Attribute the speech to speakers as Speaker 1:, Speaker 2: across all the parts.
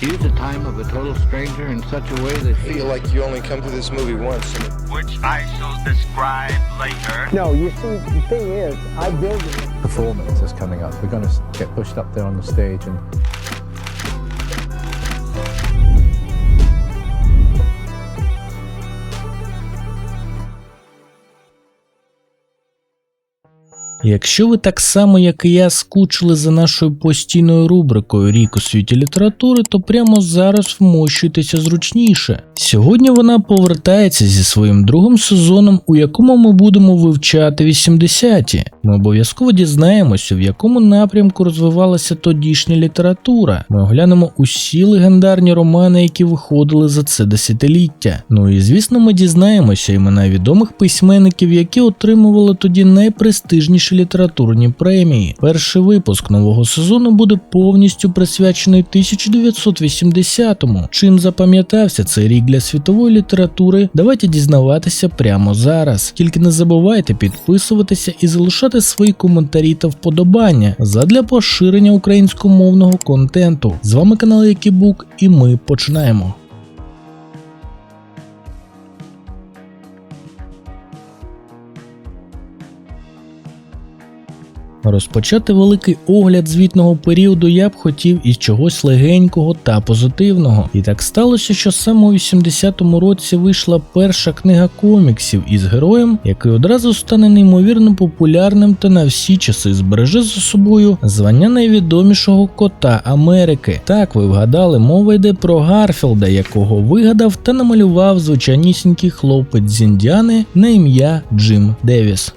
Speaker 1: Use the time of a total stranger in such a way that
Speaker 2: feel like you only come to this movie once.
Speaker 3: which I shall describe later.
Speaker 4: No, you see, the thing is, I build it.
Speaker 5: performance is coming up. We're going to get pushed up there on the stage and
Speaker 6: Якщо ви так само, як і я, скучили за нашою постійною рубрикою Рік у світі літератури, то прямо зараз вмощуйтеся зручніше. Сьогодні вона повертається зі своїм другим сезоном, у якому ми будемо вивчати 80-ті. Ми обов'язково дізнаємося, в якому напрямку розвивалася тодішня література. Ми оглянемо усі легендарні романи, які виходили за це десятиліття. Ну і звісно, ми дізнаємося імена відомих письменників, які отримували тоді найпрестижніші літературні премії. Перший випуск нового сезону буде повністю присвячений 1980-му. Чим запам'ятався цей рік для світової літератури? Давайте дізнаватися прямо зараз. Тільки не забувайте підписуватися і залишати свої коментарі та вподобання задля поширення українськомовного контенту. З вами канал Якібук, і ми починаємо. Розпочати великий огляд звітного періоду я б хотів із чогось легенького та позитивного. І так сталося, що саме у 80-му році вийшла перша книга коміксів із героєм, який одразу стане неймовірно популярним та на всі часи збереже за собою звання найвідомішого кота Америки. Так ви вгадали, мова йде про Гарфілда, якого вигадав та намалював звичайнісінький хлопець з Індіани на ім'я Джим Девіс.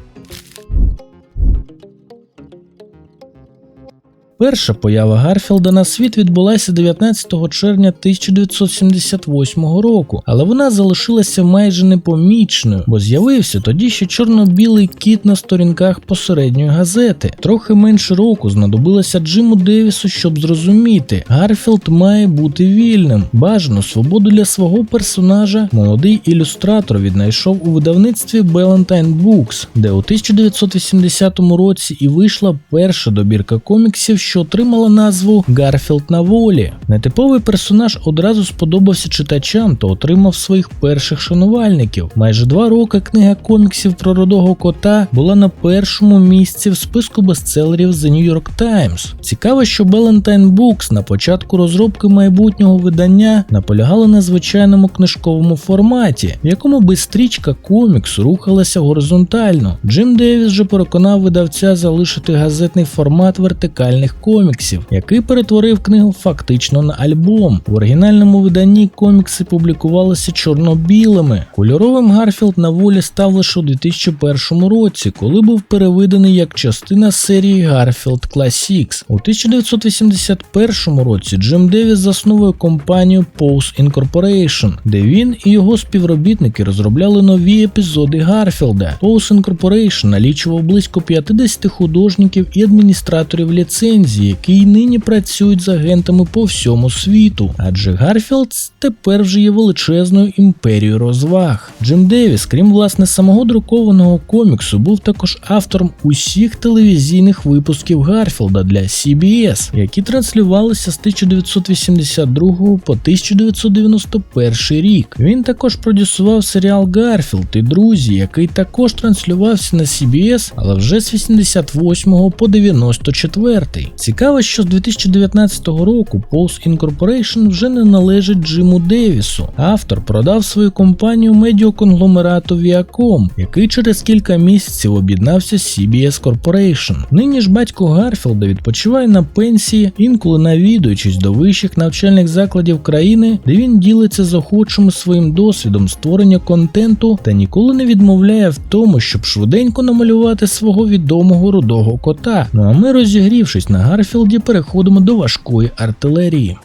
Speaker 6: Перша поява Гарфілда на світ відбулася 19 червня 1978 року, але вона залишилася майже непомічною, бо з'явився тоді ще чорно-білий кіт на сторінках посередньої газети. Трохи менше року знадобилося Джиму Девісу, щоб зрозуміти, Гарфілд має бути вільним. Бажано свободу для свого персонажа молодий ілюстратор віднайшов у видавництві Ballantine Books, де у 1980 році і вийшла перша добірка коміксів, що отримала назву Гарфілд на волі. Нетиповий персонаж одразу сподобався читачам та отримав своїх перших шанувальників. Майже два роки книга коміксів про родого кота була на першому місці в списку бестселерів The New York Times. Цікаво, що Ballantine Books на початку розробки майбутнього видання наполягали на звичайному книжковому форматі, в якому би стрічка коміксу рухалася горизонтально. Джим Девіс же переконав видавця залишити газетний формат вертикальних коміксів, який перетворив книгу фактично на альбом. В оригінальному виданні комікси публікувалися чорно-білими. Кольоровим Гарфілд на волі став лише у 2001 році, коли був перевиданий як частина серії Гарфілд Classics. У 1981 році Джим Девіс засновує компанію Pose Incorporation, де він і його співробітники розробляли нові епізоди Гарфілда. Pose Incorporation налічував близько 50 художників і адміністраторів ліцензії, які й нині працюють з агентами по всьому світу. Адже Гарфілд тепер вже є величезною імперією розваг. Джим Девіс, крім власне самого друкованого коміксу, був також автором усіх телевізійних випусків Гарфілда для CBS, які транслювалися з 1982 по 1991 рік. Він також продюсував серіал Гарфілд і друзі, який також транслювався на CBS, але вже з 88 по 94. Цікаво, що з 2019 року Pulse Incorporation вже не належить Джиму Девісу. Автор продав свою компанію медіаконгломерату Viacom, який через кілька місяців об'єднався з CBS Corporation. Нині ж батько Гарфілда відпочиває на пенсії, інколи навідуючись до вищих навчальних закладів країни, де він ділиться з охочими своїм досвідом створення контенту та ніколи не відмовляє в тому, щоб швиденько намалювати свого відомого рудого кота. Ну а ми, розігрівшись на Гарфілді, переходимо до важкої артилерії.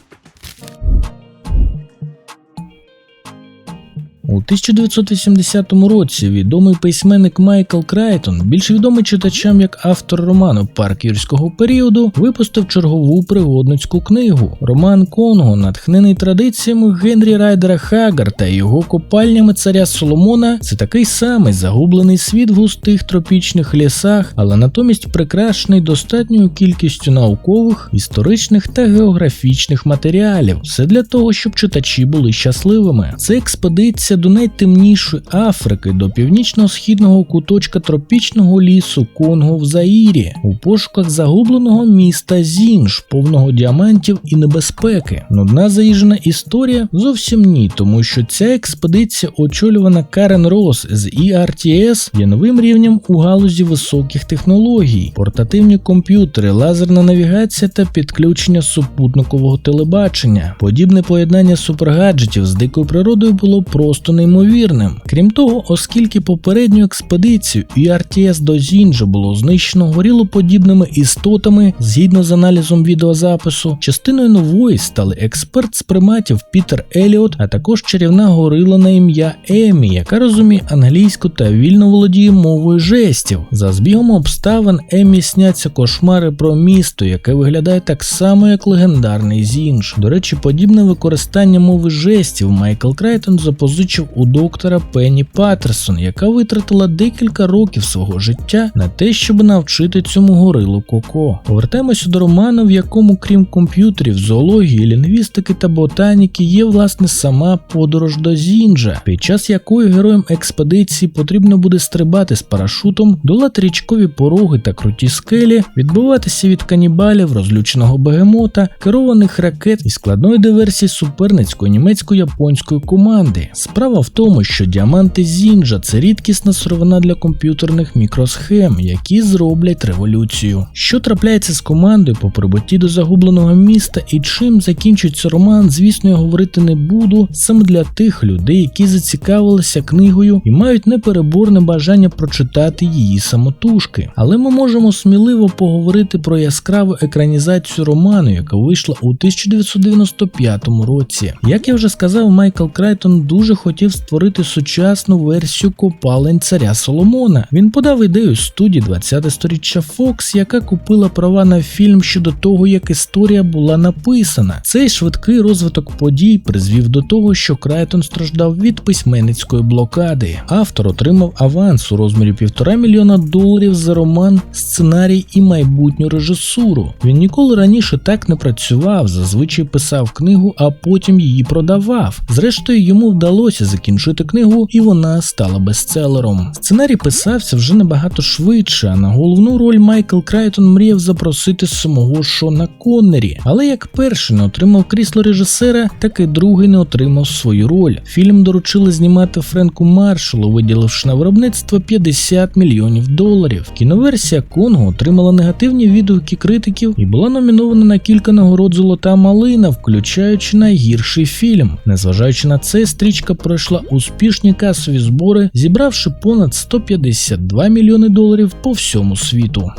Speaker 6: У 1980 році відомий письменник Майкл Крайтон, більш відомий читачам як автор роману Парк юрського періоду, випустив чергову пригодницьку книгу. Роман Конго, натхнений традиціями Генрі Райдера Хагарта і його копальнями царя Соломона, це такий самий загублений світ в густих тропічних лісах, але натомість прикрашений достатньою кількістю наукових, історичних та географічних матеріалів. Все для того, щоб читачі були щасливими. Це експедиція до найтемнішої Африки, до північно-східного куточка тропічного лісу Конго в Заїрі, у пошуках загубленого міста Зінж, повного діамантів і небезпеки. Нудна заїжджена історія зовсім ні, тому що ця експедиція, очолювана Карен Рос з ERTS, є новим рівнем у галузі високих технологій, портативні комп'ютери, лазерна навігація та підключення супутникового телебачення. Подібне поєднання супергаджетів з дикою природою було просто неймовірним. Крім того, оскільки попередню експедицію ERTS до Зінджа було знищено горілоподібними істотами, згідно з аналізом відеозапису, частиною нової стали експерт з приматів Пітер Еліот, а також чарівна горила на ім'я Емі, яка розуміє англійську та вільно володіє мовою жестів. За збігом обставин Емі сняться кошмари про місто, яке виглядає так само, як легендарний Зінж. До речі, подібне використання мови жестів Майкл Крайтон запозичив у доктора Пенні Паттерсон, яка витратила декілька років свого життя на те, щоб навчити цьому горилу Коко. Повертаємося до роману, в якому, крім комп'ютерів, зоології, лінгвістики та ботаніки, є власне сама подорож до Зінджа, під час якої героям експедиції потрібно буде стрибати з парашутом, долати річкові пороги та круті скелі, відбиватися від канібалів, розлюченого бегемота, керованих ракет і складної диверсії суперницької німецько-японської команди. Справа в тому, що діаманти Зінджа це рідкісна сировина для комп'ютерних мікросхем, які зроблять революцію. Що трапляється з командою по прибутті до загубленого міста і чим закінчується роман, звісно, я говорити не буду. Саме для тих людей, які зацікавилися книгою і мають непереборне бажання прочитати її самотужки. Але ми можемо сміливо поговорити про яскраву екранізацію роману, яка вийшла у 1995 році. Як я вже сказав, Майкл Крайтон дуже хотів створити сучасну версію копалень царя Соломона. Він подав ідею студії 20 сторіччя Fox, яка купила права на фільм щодо того, як історія була написана. Цей швидкий розвиток подій призвів до того, що Крайтон страждав від письменницької блокади. Автор отримав аванс у розмірі півтора мільйона доларів за роман, сценарій і майбутню режисуру. Він ніколи раніше так не працював, зазвичай писав книгу, а потім її продавав. Зрештою, йому вдалося закінчити книгу, і вона стала бестселером. Сценарій писався вже набагато швидше, а на головну роль Майкл Крайтон мріяв запросити самого Шона Коннері. Але як перший не отримав крісло режисера, так і другий не отримав свою роль. Фільм доручили знімати Френку Маршалу, виділивши на виробництво 50 мільйонів доларів. Кіноверсія Конго отримала негативні відгуки критиків і була номінована на кілька нагород Золота малина, включаючи найгірший фільм. Незважаючи на це, стрічка пройшла успішні касові збори, зібравши понад 152 мільйони доларів по всьому світу.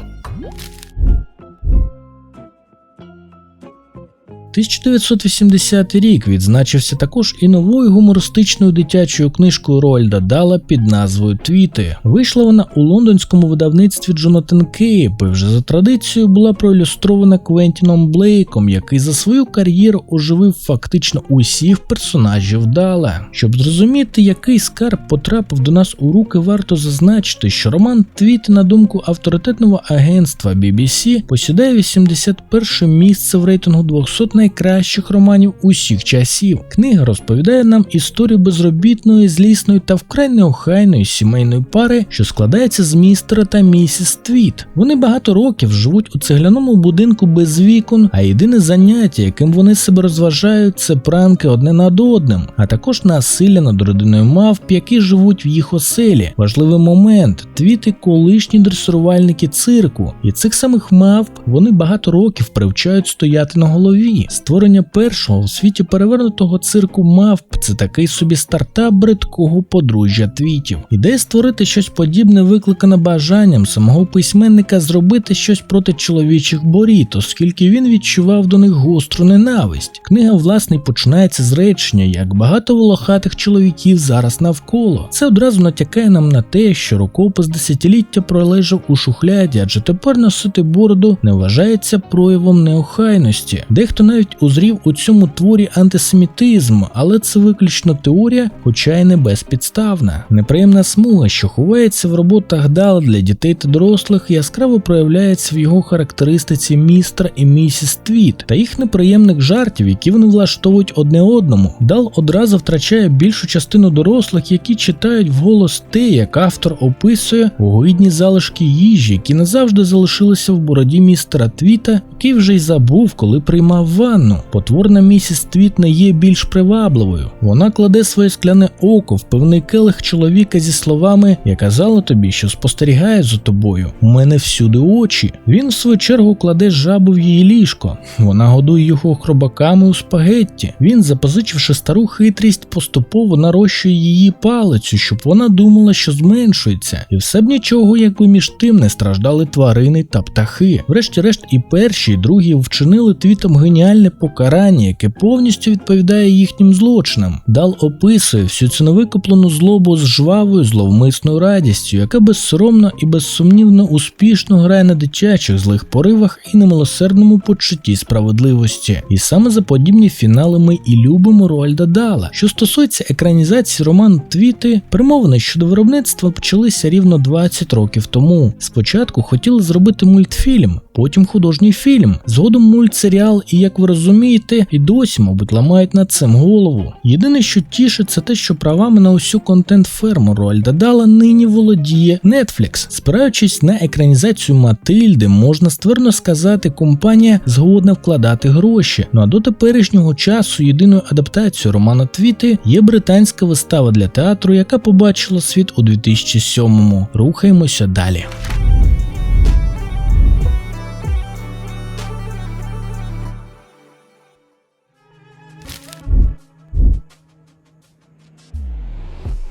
Speaker 6: 1980 рік відзначився також і новою гумористичною дитячою книжкою Рольда Дала під назвою Твіти. Вийшла вона у лондонському видавництві Джонатан Кейп і вже за традицією була проілюстрована Квентіном Блейком, який за свою кар'єру оживив фактично усіх персонажів Дала. Щоб зрозуміти, який скарб потрапив до нас у руки, варто зазначити, що роман Твіти, на думку авторитетного агентства BBC, посідає 81 місце в рейтингу 200 найкращих романів усіх часів. Книга розповідає нам історію безробітної, злісної та вкрай неохайної сімейної пари, що складається з містера та місіс Твіт. Вони багато років живуть у цегляному будинку без вікон, а єдине заняття, яким вони себе розважають, це пранки одне над одним, а також насилля над родиною мавп, які живуть в їх оселі. Важливий момент: твіти колишні дресирувальники цирку, і цих самих мавп вони багато років привчають стояти на голові. Створення першого в світі перевернутого цирку мавп це такий собі стартап бридкого подружжя твітів. Ідея створити щось подібне викликана бажанням самого письменника зробити щось проти чоловічих боріт, оскільки він відчував до них гостру ненависть. Книга, власне, починається з речення, як багато волохатих чоловіків зараз навколо. Це одразу натякає нам на те, що рукопис десятиліття пролежав у шухляді, адже тепер носити бороду не вважається проявом неохайності. Дехто навіть узрів у цьому творі антисемітизм, але це виключно теорія, хоча й не безпідставна. Неприємна смуга, що ховається в роботах Дала для дітей та дорослих, яскраво проявляється в його характеристиці містер і місіс Твіт та їх неприємних жартів, які вони влаштовують одне одному. Дал одразу втрачає більшу частину дорослих, які читають вголос те, як автор описує огидні залишки їжі, які назавжди залишилися в бороді містера Твіта, який вже й забув, коли приймав ванну. Потворна місіс Твіт не є більш привабливою. Вона кладе своє скляне око в певний келих чоловіка зі словами Я казала тобі, що спостерігає за тобою. У мене всюди очі. Він в свою чергу кладе жабу в її ліжко. Вона годує його хробаками у спагетті. Він, запозичивши стару хитрість, поступово нарощує її палицю, щоб вона думала, що зменшується, і все б нічого, якби між тим не страждали тварини та птахи. Врешті-решт, і перші, і другі вчинили твітом геніальне покарання, яке повністю відповідає їхнім злочинам. Дал описує всю цю невикоплену злобу з жвавою зловмисною радістю, яка безсоромно і безсумнівно успішно грає на дитячих злих поривах і немилосердному почутті справедливості. І саме за подібні фінали ми і любимо Роальда Дала. Що стосується екранізації роману Твіти, перемовини щодо виробництва почалися рівно 20 років тому. Спочатку хотіли зробити мультфільм, потім художній фільм, згодом мультсеріал, і як ви розумієте, і досі, мабуть, ламають над цим голову. Єдине, що тішить, це те, що правами на усю контент-ферму Роальда Дала нині володіє Netflix. Спираючись на екранізацію Матильди, можна ствердно сказати, компанія згодна вкладати гроші. Ну а до теперішнього часу єдиною адаптацією романа Твіти є британська вистава для театру, яка побачила світ у 2007-му. Рухаємося далі.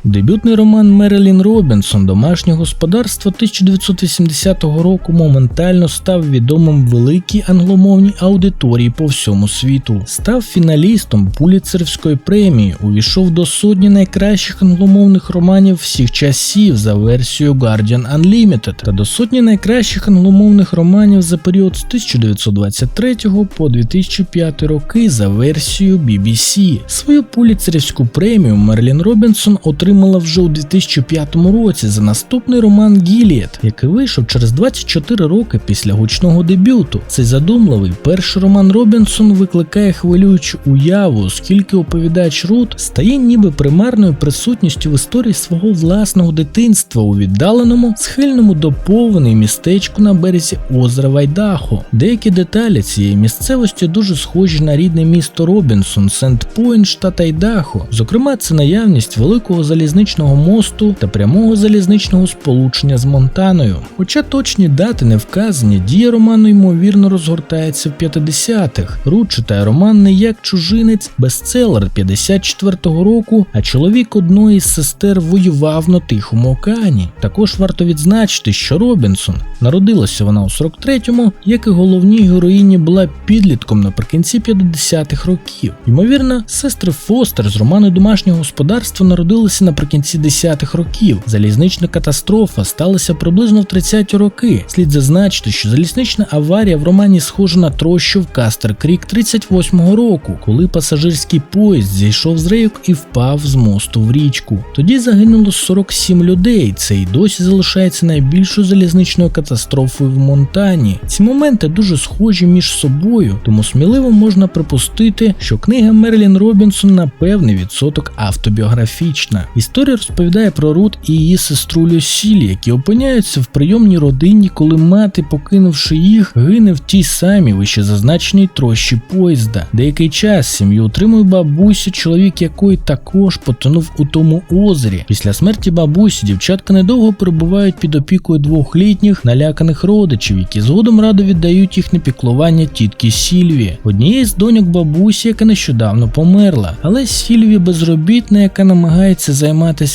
Speaker 6: Дебютний роман Мерилін Робінсон Домашнє господарство 1980 року моментально став відомим великій англомовній аудиторії по всьому світу. Став фіналістом Пуліцерівської премії, увійшов до сотні найкращих англомовних романів всіх часів за версією Guardian Unlimited та до сотні найкращих англомовних романів за період з 1923 по 2005 роки за версією BBC. Свою Пуліцерівську премію Мерлін Робінсон отримав отримала вже у 2005 році за наступний роман Гіліет, який вийшов через 24 роки після гучного дебюту. Цей задумливий перший роман Робінсон викликає хвилюючу уяву, оскільки оповідач Рут стає ніби примарною присутністю в історії свого власного дитинства у віддаленому, схильному до повені містечку на березі озера Вайдахо. Деякі деталі цієї місцевості дуже схожі на рідне місто Робінсон, Сент-Пойнт, штат Айдахо. Зокрема, це наявність великого залізничного мосту та прямого залізничного сполучення з Монтаною. Хоча точні дати не вказані, дія роману ймовірно розгортається в 50-х. Рут читає роман не як чужинець, бестселер 54-го року, а чоловік одної з сестер воював на Тихому океані. Також варто відзначити, що Робінсон народилася вона у 43-му, як і головній героїні була підлітком наприкінці 50-х років. Ймовірно, сестри Фостер з роману домашнього господарства народилися наприкінці 10-х років. Залізнична катастрофа сталася приблизно в 30-ті роки. Слід зазначити, що залізнична аварія в романі схожа на трощу в Кастер Крік 38-го року, коли пасажирський поїзд зійшов з рейок і впав з мосту в річку. Тоді загинуло 47 людей. Це й досі залишається найбільшою залізничною катастрофою в Монтані. Ці моменти дуже схожі між собою, тому сміливо можна припустити, що книга Мерлін Робінсон на певний відсоток автобіографічна. Історія розповідає про Рут і її сестру Люсіль, які опиняються в прийомній родині, коли мати, покинувши їх, гине в тій самій вищезазначеній трощі поїзда. Деякий час сім'ю утримує бабуся, чоловік якої також потонув у тому озері. Після смерті бабусі дівчатка недовго перебувають під опікою двох літніх наляканих родичів, які згодом радо віддають їх на піклування тітки Сільві, однієї з доньок бабусі, яка нещодавно померла. Але Сільві безробітна, яка намагається займатися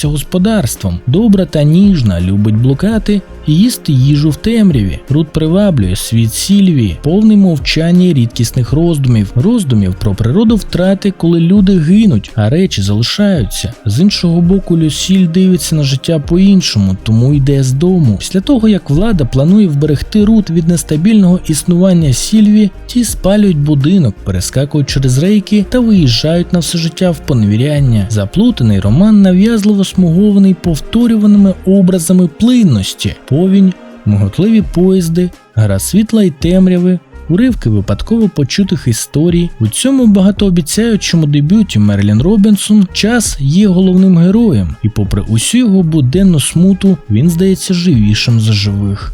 Speaker 6: господарством. Добра та ніжна, любить блукати їсти їжу в темряві. Рут приваблює світ Сільвії, повний мовчання рідкісних роздумів, роздумів про природу втрати, коли люди гинуть, а речі залишаються. З іншого боку, Люсіль дивиться на життя по-іншому, тому йде з дому. Після того, як влада планує вберегти Рут від нестабільного існування Сільві, ті спалюють будинок, перескакують через рейки та виїжджають на все життя в поневіряння. Заплутаний роман нав'язливо смугований повторюваними образами плинності, повінь, моготливі поїзди, гра світла й темряви. Уривки випадково почутих історій. У цьому багатообіцяючому дебюті Мерлін Робінсон час є головним героєм, і попри усю його буденну смуту, він здається живішим за живих.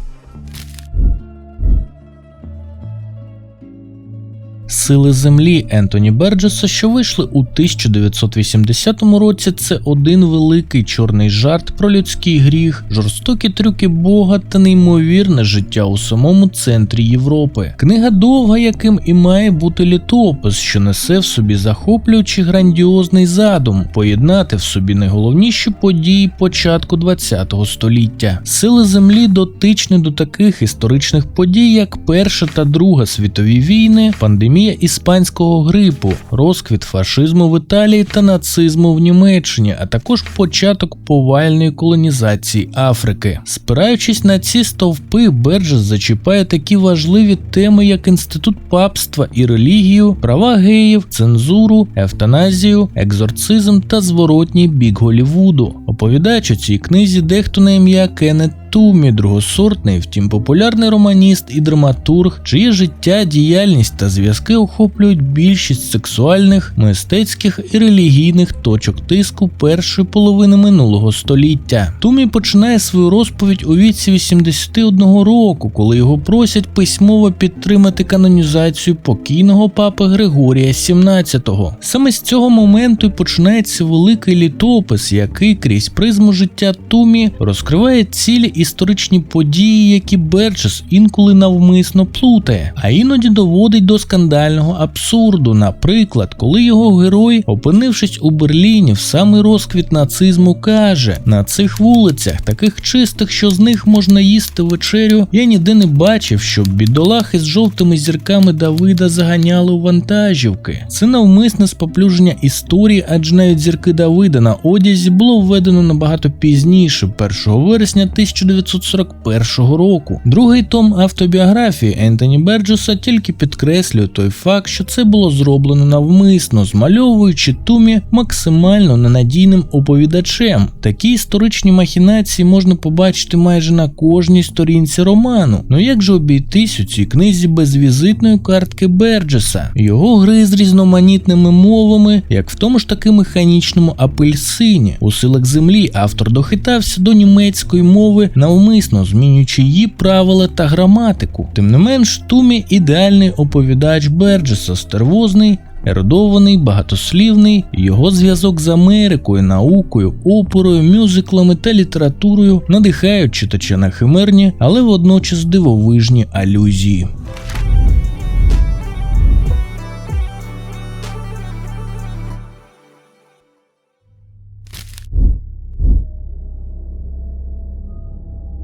Speaker 6: Сили землі Ентоні Берджеса, що вийшли у 1980 році, це один великий чорний жарт про людський гріх, жорстокі трюки Бога та неймовірне життя у самому центрі Європи. Книга довга, яким і має бути літопис, що несе в собі захоплюючий грандіозний задум, поєднати в собі найголовніші події початку ХХ століття. Сили землі дотичні до таких історичних подій, як Перша та Друга світові війни, пандемія іспанського грипу, розквіт фашизму в Італії та нацизму в Німеччині, а також початок повальної колонізації Африки. Спираючись на ці стовпи, Берджес зачіпає такі важливі теми, як інститут папства і релігію, права геїв, цензуру, евтаназію, екзорцизм та зворотній бік Голівуду. Оповідаючи цій книзі, дехто на ім'я Кеннет Тумі, другосортний, втім популярний романіст і драматург, чиє життя, діяльність та зв'язки охоплюють більшість сексуальних, мистецьких і релігійних точок тиску першої половини минулого століття. Тумі починає свою розповідь у віці 81 року, коли його просять письмово підтримати канонізацію покійного папи Григорія XVII. Саме з цього моменту й починається великий літопис, який крізь призму життя Тумі розкриває цілі історичні події, які Берджес інколи навмисно плутає, а іноді доводить до скандального абсурду. Наприклад, коли його герой, опинившись у Берліні в самий розквіт нацизму, каже: на цих вулицях, таких чистих, що з них можна їсти вечерю, я ніде не бачив, щоб бідолахи з жовтими зірками Давида заганяли у вантажівки. Це навмисне споплюження історії, адже навіть зірки Давида на одязі було введено набагато пізніше, 1 вересня 1941 року. Другий том автобіографії Ентоні Берджеса тільки підкреслює той факт, що це було зроблено навмисно, змальовуючи Тумі максимально ненадійним оповідачем. Такі історичні махінації можна побачити майже на кожній сторінці роману. Ну як же обійтись у цій книзі без візитної картки Берджеса, його гри з різноманітними мовами, як в тому ж таки механічному апельсині. У силах землі автор дохитався до німецької мови, навмисно змінюючи її правила та граматику. Тим не менш, Тумі ідеальний оповідач Берджеса, стервозний. Ерудований, багатослівний, його зв'язок з Америкою, наукою, опорою, мюзиклами та літературою надихають читача на химерні, але водночас дивовижні алюзії.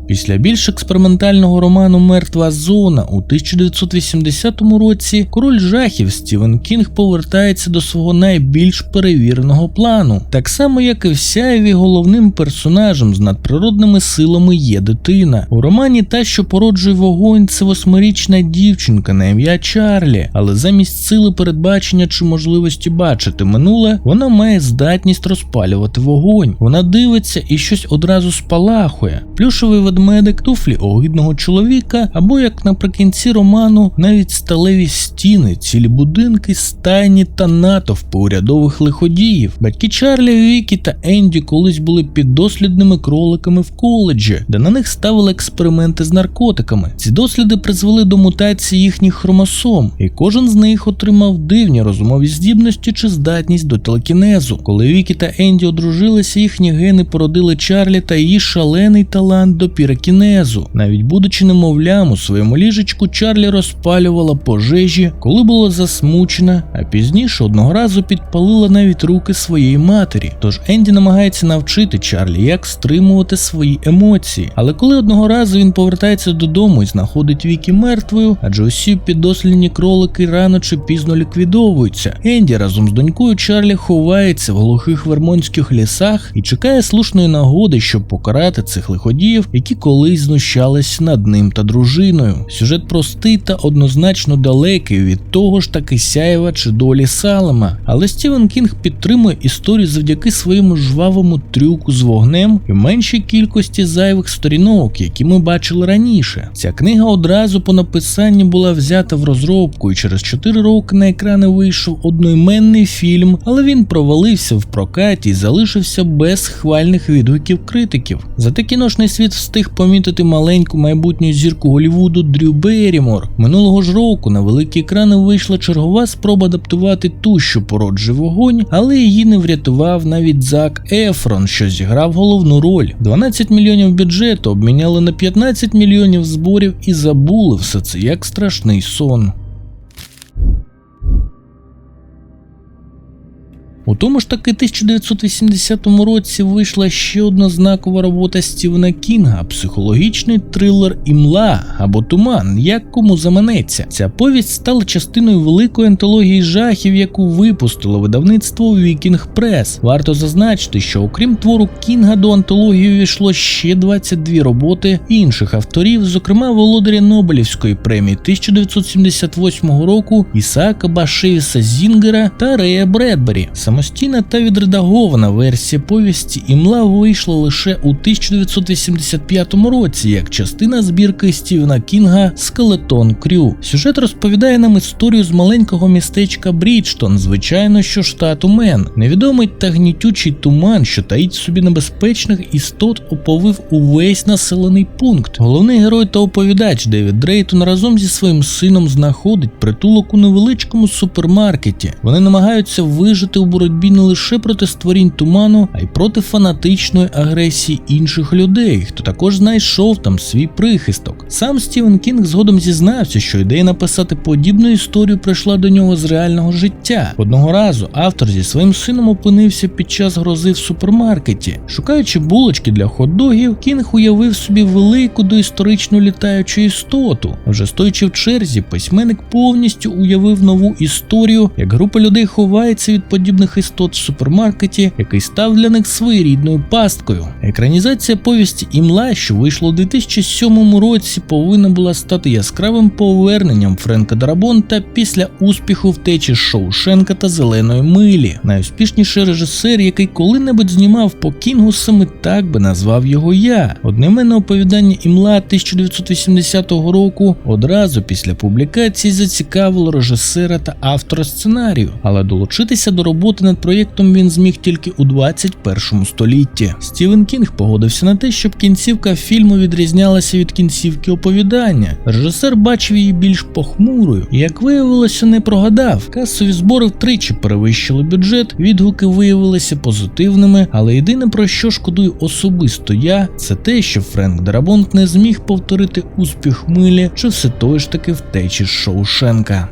Speaker 6: Після більш експериментального роману Мертва зона у 1980 році король жахів Стівен Кінг повертається до свого найбільш перевіреного плану. Так само, як і в Сяєві, головним персонажем з надприродними силами є дитина. У романі та, що породжує вогонь, це восьмирічна дівчинка на ім'я Чарлі, але замість сили передбачення чи можливості бачити минуле, вона має здатність розпалювати вогонь. Вона дивиться і щось одразу спалахує. Плюшевий ведмедик, туфлі огидного чоловіка, або як наприкінці роману, навіть сталеві стіни, цілі будинки, стайні та натовпи урядових лиходіїв. Батьки Чарлі, Вікі та Енді колись були піддослідними кроликами в коледжі, де на них ставили експерименти з наркотиками. Ці досліди призвели до мутації їхніх хромосом, і кожен з них отримав дивні розумові здібності чи здатність до телекінезу. Коли Вікі та Енді одружилися, їхні гени породили Чарлі та її шалений талант до пірокінезу. Навіть будучи немовлям у своєму ліжечку, Чарлі розпалювала пожежі, коли була засмучена, а пізніше одного разу підпалила навіть руки своєї матері. Тож Енді намагається навчити Чарлі, як стримувати свої емоції. Але коли одного разу він повертається додому і знаходить Вікі мертвою, адже усі піддослідні кролики рано чи пізно ліквідовуються. Енді разом з донькою Чарлі ховається в глухих вермонтських лісах і чекає слушної нагоди, щоб покарати цих лиходіїв, які колись знущались над ним та дружиною. Сюжет простий та однозначно далекий від того ж таки сяєва чи долі Салема. Але Стівен Кінг підтримує історію завдяки своєму жвавому трюку з вогнем і меншій кількості зайвих сторінок, які ми бачили раніше. Ця книга одразу по написанні була взята в розробку, і через 4 роки на екрани вийшов одноіменний фільм, але він провалився в прокаті і залишився без хвальних відгуків критиків. Зате кіношний світ встиг помітити маленьку майбутню зірку Голлівуду Дрю Берімор. Минулого ж року на великі екрани вийшла чергова спроба адаптувати ту, що породжує вогонь, але її не врятував навіть Зак Ефрон, що зіграв головну роль. 12 мільйонів бюджету обміняли на 15 мільйонів зборів і забули все це як страшний сон. У тому ж таки 1980 році вийшла ще одна знакова робота Стівена Кінга психологічний трилер Імла або Туман, як кому заманеться. Ця повість стала частиною великої антології жахів, яку випустило видавництво Вікінг Прес. Варто зазначити, що окрім твору Кінга до антології увійшло ще 22 роботи інших авторів, зокрема володаря Нобелівської премії 1978 року Ісаака Башевіса Зінгера та Рея Бредбері. Самостійна та відредагована версія повісті імла вийшла лише у 1985 році як частина збірки Стівена Кінга Скелетон Крю. Сюжет розповідає нам історію з маленького містечка Бріджтон, звичайно, що штату Мен. Невідомий та гнітючий туман, що таїть собі небезпечних істот, оповив увесь населений пункт. Головний герой та оповідач Девід Дрейтон разом зі своїм сином знаходить притулок у невеличкому супермаркеті. Вони намагаються вижити у боротьбі не лише проти створінь туману, а й проти фанатичної агресії інших людей, хто також знайшов там свій прихисток. Сам Стівен Кінг згодом зізнався, що ідея написати подібну історію прийшла до нього з реального життя. Одного разу автор зі своїм сином опинився під час грози в супермаркеті. Шукаючи булочки для хот-догів, Кінг уявив собі велику доісторичну літаючу істоту. Вже стоячи в черзі, письменник повністю уявив нову історію, як група людей ховається від подібних істот в супермаркеті, який став для них своєрідною пасткою. Екранізація повісті Імла, що вийшла у 2007 році, повинна була стати яскравим поверненням Френка Дарабонта після успіху втечі Шоушенка та Зеленої милі. Найуспішніший режисер, який коли-небудь знімав по Кінгу, саме так би назвав його я. Одноіменне оповідання Імла 1980 року одразу після публікації зацікавило режисера та автора сценарію, але долучитися до роботи над проєктом він зміг тільки у 21 столітті. Стівен Кінг погодився на те, щоб кінцівка фільму відрізнялася від кінцівки оповідання. Режисер бачив її більш похмурою, і як виявилося, не прогадав. Касові збори втричі перевищили бюджет, відгуки виявилися позитивними, але єдине про що шкодую особисто я, це те, що Френк Дарабонт не зміг повторити успіх милі чи все той ж таки втечі з Шоушенка.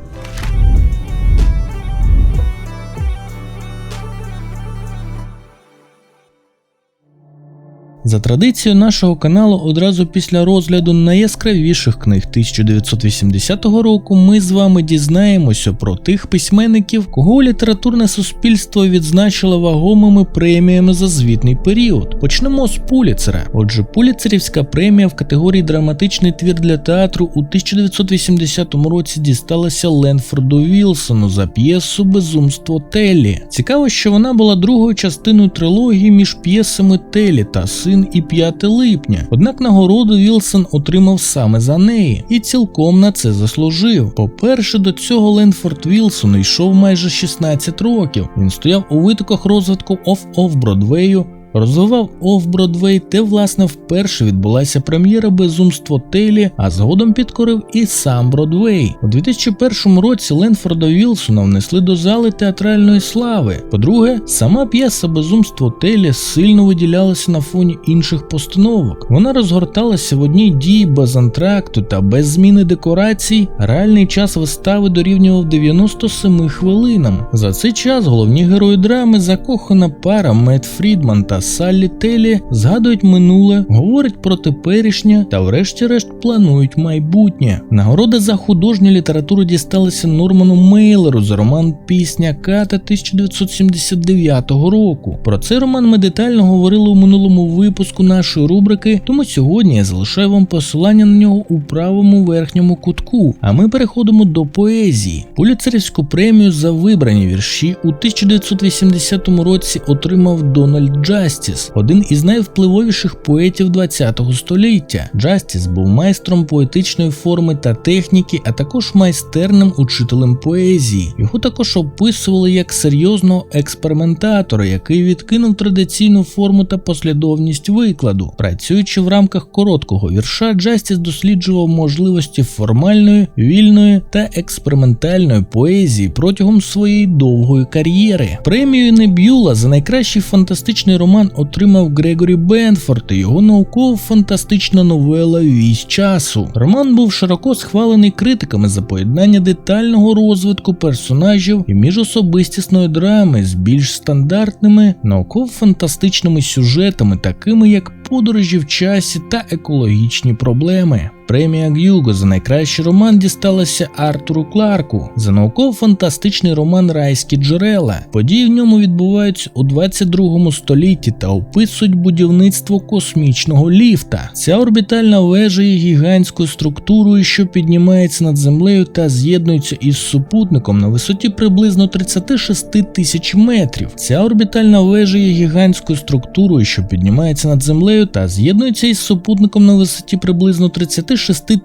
Speaker 6: За традицією нашого каналу, одразу після розгляду найяскравіших книг 1980 року, ми з вами дізнаємося про тих письменників, кого літературне суспільство відзначило вагомими преміями за звітний період. Почнемо з Пуліцера. Отже, Пуліцерівська премія в категорії драматичний твір для театру у 1980 році дісталася Ленфорду Вілсону за п'єсу Безумство Теллі. Цікаво, що вона була другою частиною трилогії між п'єсами Теллі та сином Мерлін і 5 липня. Однак нагороду Вілсон отримав саме за неї і цілком на це заслужив. По-перше, до цього Ленфорд Вілсон йшов майже 16 років. Він стояв у витоках розвитку оф-оф Бродвею. Розвивав оф-Бродвей, де власне вперше відбулася прем'єра Безумство Телі, а згодом підкорив і сам Бродвей. У 2001 році Ленфорда Вілсона внесли до зали театральної слави. По-друге, сама п'єса Безумство Телі сильно виділялася на фоні інших постановок. Вона розгорталася в одній дії без антракту та без зміни декорацій. Реальний час вистави дорівнював 97 хвилинам. За цей час головні герої драми, закохана пара Мет Фрідман та Саллі Телі згадують минуле, говорять про теперішнє та, врешті-решт, планують майбутнє. Нагорода за художню літературу дісталася Норману Мейлеру за роман Пісня Ката 1979 року. Про цей роман ми детально говорили у минулому випуску нашої рубрики, тому сьогодні я залишаю вам посилання на нього у правому верхньому кутку. А ми переходимо до поезії. Пуліцерівську премію за вибрані вірші у 1980 році отримав Дональд Джастіс, один із найвпливовіших поетів ХХ століття. Джастіс був майстром поетичної форми та техніки, а також майстерним учителем поезії. Його також описували як серйозного експериментатора, який відкинув традиційну форму та послідовність викладу. Працюючи в рамках короткого вірша, Джастіс досліджував можливості формальної, вільної та експериментальної поезії протягом своєї довгої кар'єри. Премію Небюла за найкращий фантастичний роман отримав Грегорі Бенфорд і його науково-фантастична новела Вісь часу. Роман був широко схвалений критиками за поєднання детального розвитку персонажів і міжособистісної драми з більш стандартними науково-фантастичними сюжетами, такими як подорожі в часі та екологічні проблеми. Премія Гюго за найкращий роман дісталася Артуру Кларку за науково-фантастичний роман Райські джерела. Події в ньому відбуваються у 22 столітті та описують будівництво космічного ліфта. Ця орбітальна вежа є гігантською структурою, що піднімається над землею та з'єднується із супутником на висоті приблизно 36 тисяч метрів. Ця орбітальна вежа є гігантською структурою, що піднімається над землею та з'єднується із супутником на висоті приблизно 36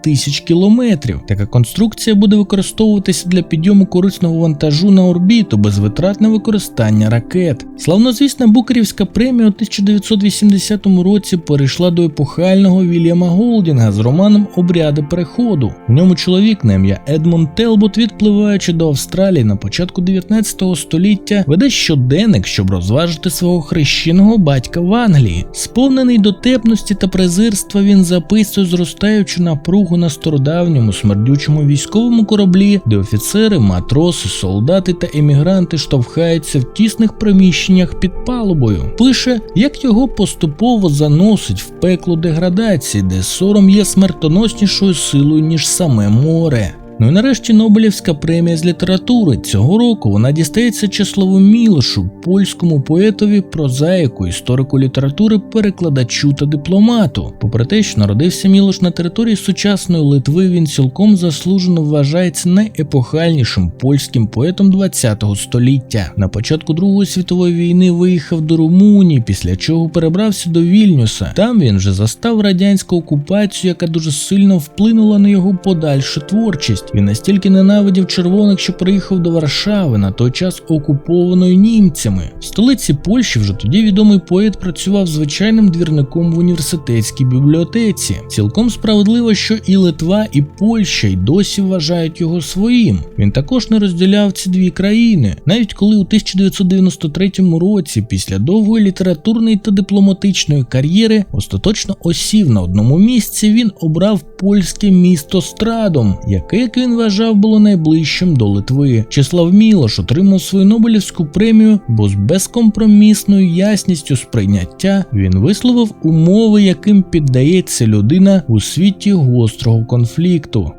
Speaker 6: тисяч кілометрів. Така конструкція буде використовуватися для підйому корисного вантажу на орбіту без витрат на використання ракет. Славнозвісна Букерівська премія у 1980 році перейшла до епохального Вільяма Голдінга з романом Обряди переходу. В ньому чоловік на ім'я Едмонд Телбот, відпливаючи до Австралії на початку 19 століття, веде щоденник, щоб розважити свого хрещеного батька в Англії. Сповнений дотепності та презирства, він записує зростаючу напругу на стародавньому смердючому військовому кораблі, де офіцери, матроси, солдати та емігранти штовхаються в тісних приміщеннях під палубою. Пише, як його поступово заносить в пекло деградації, де сором є смертоноснішою силою, ніж саме море. Ну і нарешті Нобелівська премія з літератури цього року вона дістається Чеславу Мілошу, польському поетові, прозаїку, історику літератури, перекладачу та дипломату. Попри те, що народився Мілош на території сучасної Литви, він цілком заслужено вважається найепохальнішим польським поетом ХХ століття. На початку Другої світової війни виїхав до Румунії, після чого перебрався до Вільнюса. Там він вже застав радянську окупацію, яка дуже сильно вплинула на його подальшу творчість. Він настільки ненавидів червоних, що приїхав до Варшави, на той час окупованої німцями. В столиці Польщі вже тоді відомий поет працював звичайним двірником в університетській бібліотеці. Цілком справедливо, що і Литва, і Польща й досі вважають його своїм. Він також не розділяв ці дві країни, навіть коли у 1993 році, після довгої літературної та дипломатичної кар'єри, остаточно осів на одному місці, він обрав польське місто Страдом, яке, як він вважав, було найближчим до Литви. Числав Мілош отримав свою Нобелівську премію, бо з безкомпромісною ясністю сприйняття він висловив умови, яким піддається людина у світі гострого конфлікту.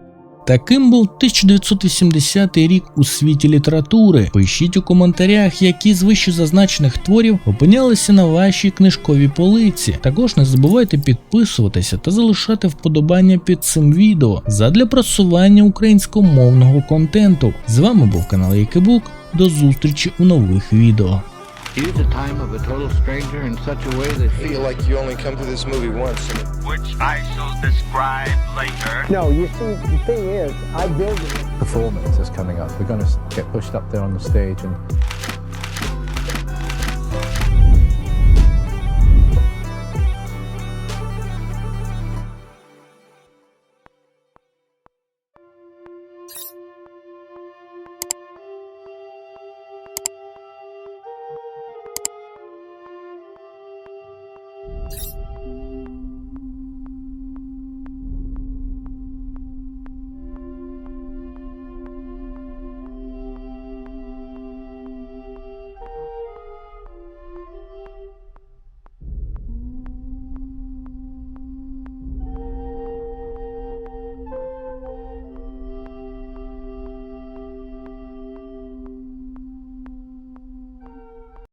Speaker 6: Таким був 1980 рік у світі літератури. Пишіть у коментарях, які з вище зазначених творів опинялися на вашій книжковій полиці. Також не забувайте підписуватися та залишати вподобання під цим відео задля просування українськомовного контенту. З вами був канал Якибук. До зустрічі у нових відео.
Speaker 1: Use the time of a total stranger in such a way that he
Speaker 2: Feel like you only come to this movie once,
Speaker 3: which I shall describe later.
Speaker 4: No, you see, the thing is, I build it.
Speaker 5: Performance is coming up. We're going to get pushed up there on the stage and